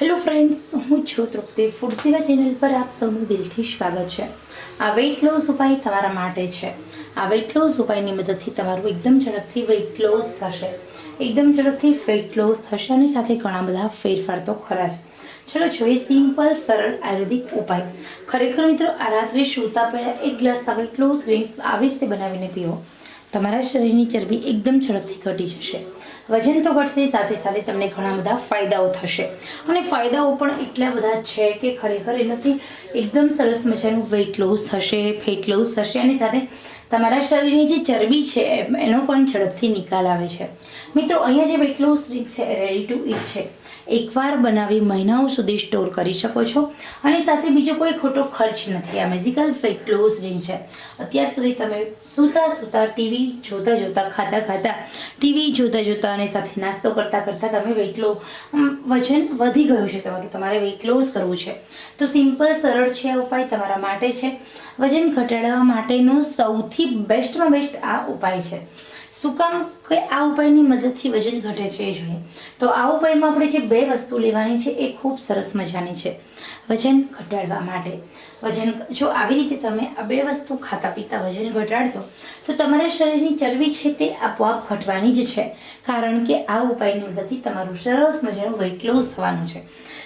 Hello friends, હું છું તૃપ્તિ food સેવા ચેનલ પર આપ સૌનું દિલથી સ્વાગત છે. આ વેઇટ લોસ ઉપાય તમારા માટે છે. આ વેઇટ લોસ ઉપાયની મદદથી તમારું એકદમ ઝડપથી વેઇટ લોસ થશે. એકદમ ઝડપથી વેઇટ લોસ થશે અને સાથે ઘણા બધા ફેરફાર તો ખરા જ. ચલો જોઈએ સિમ્પલ સરળ, આયુર્વેદિક ઉપાય. ખરેખર મિત્રો, આ રાત્રે સૂતા પહેલાં એક ગ્લાસ આ વેઇટ લોસ ડ્રિંક્સ આવી રીતે બનાવીને પીવો. તમારા શરીરની ચરબી એકદમ ઝડપથી ઘટી જશે. વજન તો ઘટશે, સાથે સાથે તમને ઘણા બધા ફાયદાઓ થશે. અને ફાયદાઓ પણ એટલા બધા છે કે ખરેખર એનાથી એકદમ સરસ મજાનું વેઇટ લોસ થશે ફેટ લોસ થશે અને સાથે તમારા શરીરની જે ચરબી છે એનો પણ ઝડપથી નિકાલ આવે છે. મિત્રો, અહીંયા જે વેટ લોસ ડ્રિંક છે રેડી ટુ ઇટ છે, એકવાર બનાવી મહિનાઓ સુધી સ્ટોર કરી શકો છો. અને સાથે બીજો કોઈ ખોટો ખર્ચ નથી. આ મેઝિકલ વેઇટ લોસ ડ્રિંક છે. અત્યાર સુધી તમે સૂતા સૂતા ટીવી જોતા જોતા, ખાતા ખાતા ટીવી જોતા જોતા અને સાથે નાસ્તો કરતા કરતા તમે વેઇટ લો વજન વધી ગયું છે તમારું. તમારે વેઇટ લોસ કરવું છે. તો સિમ્પલ સરળ છે આ ઉપાય તમારા માટે છે. વજન ઘટાડવા માટેનો સૌથી બેસ્ટમાં બેસ્ટ આ ઉપાય છે. શું કામ કે આ ઉપાયની મદદથી વજન ઘટે છે એ જોઈએ. તો આ ઉપાયમાં આપણે જે બે વસ્તુ લેવાની છે એ ખૂબ સરસ મજાની છે. વજન ઘટાડવા માટે. વજન, જો આવી રીતે તમે આ બે વસ્તુ ખાતા પીતા વજન ઘટાડશો, તો તમારા શરીરની ચરબી છે તે આપોઆપ ઘટવાની જ છે. કારણ કે આ ઉપાયની મદદથી તમારું સરસ મજાનું વેઇટ લોસ થવાનું છે.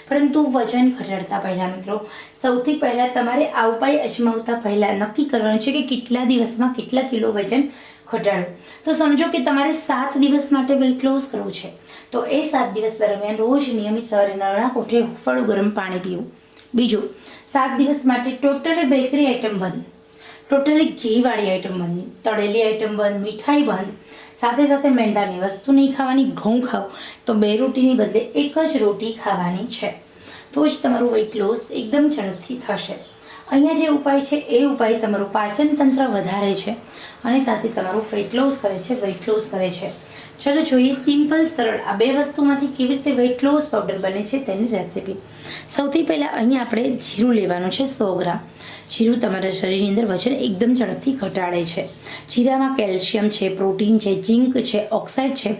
પરંતુ વજન ઘટાડતા પહેલાં મિત્રો, સૌથી પહેલાં તમારે આ ઉપાય અજમાવતા પહેલાં નક્કી કરવાનું છે કે કેટલા દિવસમાં કેટલા કિલો વજન ઘટાડવું તો સમજો કે તમારે સાત દિવસ માટે વેઇટ લોસ કરવું છે. તો એ સાત દિવસ દરમિયાન રોજ નિયમિત સવારે નરણા કોઠે હુંફાળું ગરમ પાણી પીવું. બીજું, સાત દિવસ માટે ટોટલી બેકરી આઇટમ બંધ. ટોટલી ઘીવાળી આઇટમ બંધ. તળેલી આઇટમ બંધ. મીઠાઈ બંધ. સાથે સાથે મેંદાની વસ્તુ નહીં ખાવાની, ઘઉં ખાઓ તો બે રોટીની બદલે એક જ રોટી ખાવાની છે. તો જ તમારું વેટ લોસ એકદમ ઝડપથી થશે. અહીંયા જે ઉપાય છે, એ ઉપાય તમારું પાચન તંત્ર વધારે છે અને સાથે તમારું ફેટ લોસ કરે છે વેઇટ લોસ કરે છે. ચલો જોઈએ સિમ્પલ સરળ. આ બે વસ્તુમાંથી કેવી રીતે વેઇટ લોસ પાવડર બને છે તેની રેસિપી સૌથી પહેલાં અહીંયા આપણે જીરું લેવાનું છે, સો ગ્રામ. જીરું તમારા શરીરની અંદર વજન એકદમ ઝડપથી ઘટાડે છે. જીરામાં કેલ્શિયમ છે, પ્રોટીન છે, ઝીંક છે, ઓક્સાઇડ છે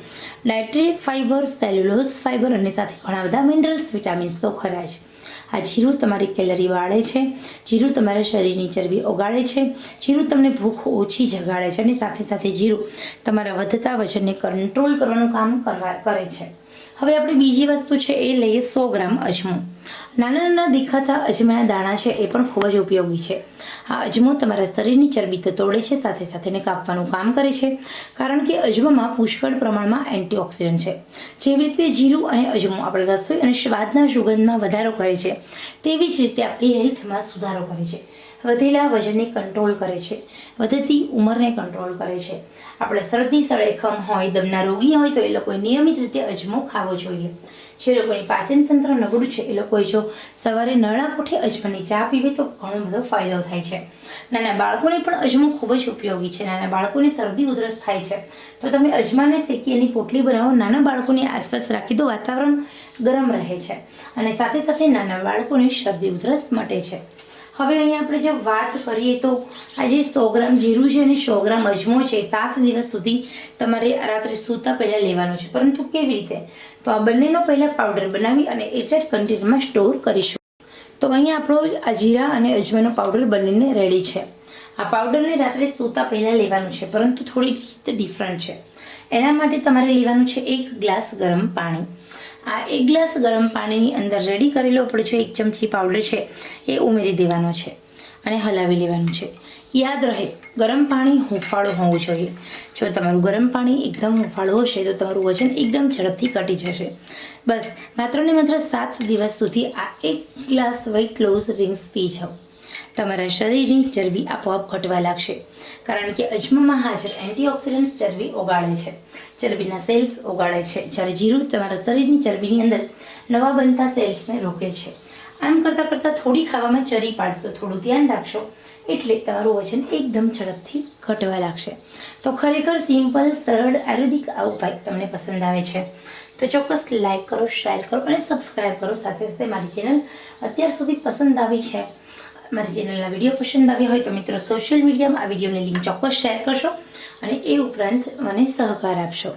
ડાયટ્રી ફાઇબર, સેલ્યુલોઝ ફાઇબર અને સાથે ઘણા બધા મિનરલ્સ વિટામિન્સો ખરા છે આ જીરું તમારી કેલરી વાળે છે. જીરું તમારા શરીરની ચરબી ઓગાળે છે. જીરું તમને ભૂખ ઓછી જગાડે છે અને સાથે સાથે જીરું તમારા વધતા વજનને કંટ્રોલ કરવાનું કામ કરવા કરે છે. હવે આપણે બીજી વસ્તુ છે એ લઈએ સો ગ્રામ અજમો. નાના નાના દેખાતા અજમાના દાણા છે એ પણ ખૂબ જ ઉપયોગી છે. આ અજમો તમારા શરીરની ચરબી તો તોડે છે, સાથે સાથે એને કાપવાનું કામ કરે છે, કારણ કે અજમામાં પુષ્કળ પ્રમાણમાં એન્ટીઓક્સિડન્ટ છે. જેવી રીતે જીરું અને અજમો આપણે રસોઈ અને સ્વાદના સુગંધમાં વધારો કરે છે, તેવી જ રીતે આપણી હેલ્થમાં સુધારો કરે છે. વધેલા વજનને કંટ્રોલ કરે છે. વધતી ઉંમરને કંટ્રોલ કરે છે. આપણે શરદી સળેખમ હોય, દમના રોગી હોય તો એ લોકોએ નિયમિત રીતે અજમો ખાવો જોઈએ. જે લોકોની પાચન તંત્ર નબળું છે, એ લોકોએ જો સવારે નળા કોઠે અજમાની ચા પીવે તો ઘણો બધો ફાયદો થાય છે. નાના બાળકોને પણ અજમો ખૂબ જ ઉપયોગી છે. નાના બાળકોને શરદી ઉધરસ થાય છે. તો તમે અજમાને શેકી એની પોટલી બનાવો. નાના બાળકોની આસપાસ રાખી દો. વાતાવરણ ગરમ રહે છે. અને સાથે સાથે નાના બાળકોને શરદી ઉધરસ મટે છે. હવે અહીંયા આપણે જો વાત કરીએ તો આ જે સો ગ્રામ જીરું છે અને સો ગ્રામ અજમો છે. સાત દિવસ સુધી તમારે રાત્રે સૂતા પહેલાં લેવાનું છે. પરંતુ કેવી રીતે? તો આ બંનેનો પહેલાં પાવડર બનાવી અને એચેડ કન્ટેનરમાં સ્ટોર કરીશું. તો અહીંયા આપણો આ જીરા અને અજમાનો પાવડર બંનેને રેડી છે. આ પાવડરને રાત્રે સૂતા પહેલાં લેવાનું છે, પરંતુ થોડી રીતે ડિફરન્ટ છે. એના માટે તમારે લેવાનું છે એક ગ્લાસ ગરમ પાણી. આ એક ગ્લાસ ગરમ પાણીની અંદર રેડી કરેલો આપણે જો એક ચમચી પાવડર છે, એ ઉમેરી દેવાનો છે અને હલાવી લેવાનું છે. યાદ રહે, ગરમ પાણી હુંફાળું હોવું જોઈએ. જો તમારું ગરમ પાણી એકદમ હુંફાળું હશે, તો તમારું વજન એકદમ ઝડપથી ઘટી જશે. બસ, માત્ર ને માત્ર સાત દિવસ સુધી આ એક ગ્લાસ વેઇટ લોસ ડ્રિંક્સ પી જાઓ. તમારા શરીરની ચરબી આપોઆપ ઘટવા લાગશે. કારણ કે અજમામાં હાજર એન્ટીઓક્સિડન્ટ્સ ચરબી ઓગાળે છે. ચરબીના સેલ્સ ઓગાળે છે. જ્યારે જીરું તમારા શરીરની ચરબીની અંદર નવા બનતા સેલ્સને રોકે છે. આમ કરતાં કરતાં થોડી ખાવામાં ચરી પાડશો, થોડું ધ્યાન રાખશો, એટલે તમારું વજન એકદમ ઝડપથી ઘટવા લાગશે. તો ખરેખર સિમ્પલ, સરળ, આયુર્વેદિક આ ઉપાય તમને પસંદ આવે છે. તો ચોક્કસ લાઈક કરો, શેર કરો અને સબસ્ક્રાઈબ કરો. સાથે સાથે મારી ચેનલ અત્યાર સુધી પસંદ આવી છે. મારી વીડિયો પસંદ આવ્યા હોય તો મિત્રો સોશિયલ મીડિયામાં આ વિડીયોની લિંક ચોક્કસ શેર કરશો અને એ ઉપરાંત મને સહકાર આપશો.